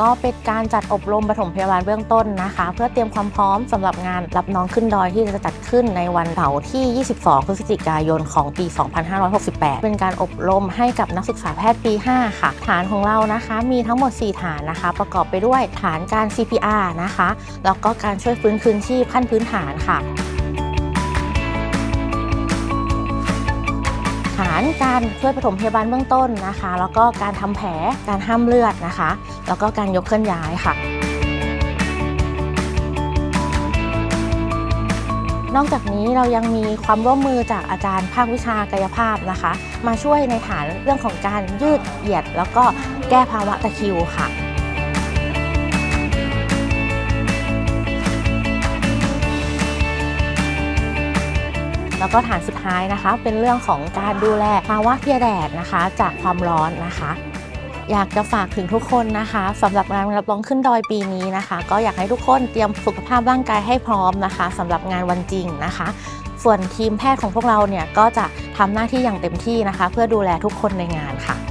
ก็เป็นการจัดอบรมปฐมพยาบาลเบื้องต้นนะคะ เพื่อเตรียมความพร้อมสำหรับงานรับน้องขึ้นดอยที่จะจัดขึ้นในวันเสาร์ที่ 22 พฤศจิกายนของปี 2568 เป็นการอบรมให้กับนักศึกษาแพทย์ปี 5 ค่ะ ฐานของเรานะคะมีทั้งหมด 4 ฐานนะคะ ประกอบไปด้วยฐานการ CPR นะคะ แล้วก็การช่วยฟื้นคืนชีพขั้นพื้นฐานค่ะานการช่วยปฐมพยาบาลเบื้องต้นนะคะ แล้วก็การทำแผลการห้ามเลือดนะคะ แล้วก็การยกเคลื่อนย้ายค่ะนอกจากนี้เรายังมีความร่วมมือจากอาจารย์ภาควิชากายภาพนะคะ มาช่วยในฐานเรื่องของการยืดเหยียด แล้วก็แก้ภาวะตะคิวค่ะ แล้วก็ฐานสุดท้ายนะคะ เป็นเรื่องของการดูแลภาวะเพลียแดดนะคะ จากความร้อนนะคะอยากจะฝากถึงทุกคนนะคะสำหรับงานรับรองขึ้นดอยปีนี้นะคะ ก็อยากให้ทุกคนเตรียมสุขภาพร่างกายให้พร้อมนะคะสำหรับงานวันจริงนะคะ ส่วนทีมแพทย์ของพวกเราเนี่ยก็จะทำหน้าที่อย่างเต็มที่นะคะ เพื่อดูแลทุกคนในงานค่ะ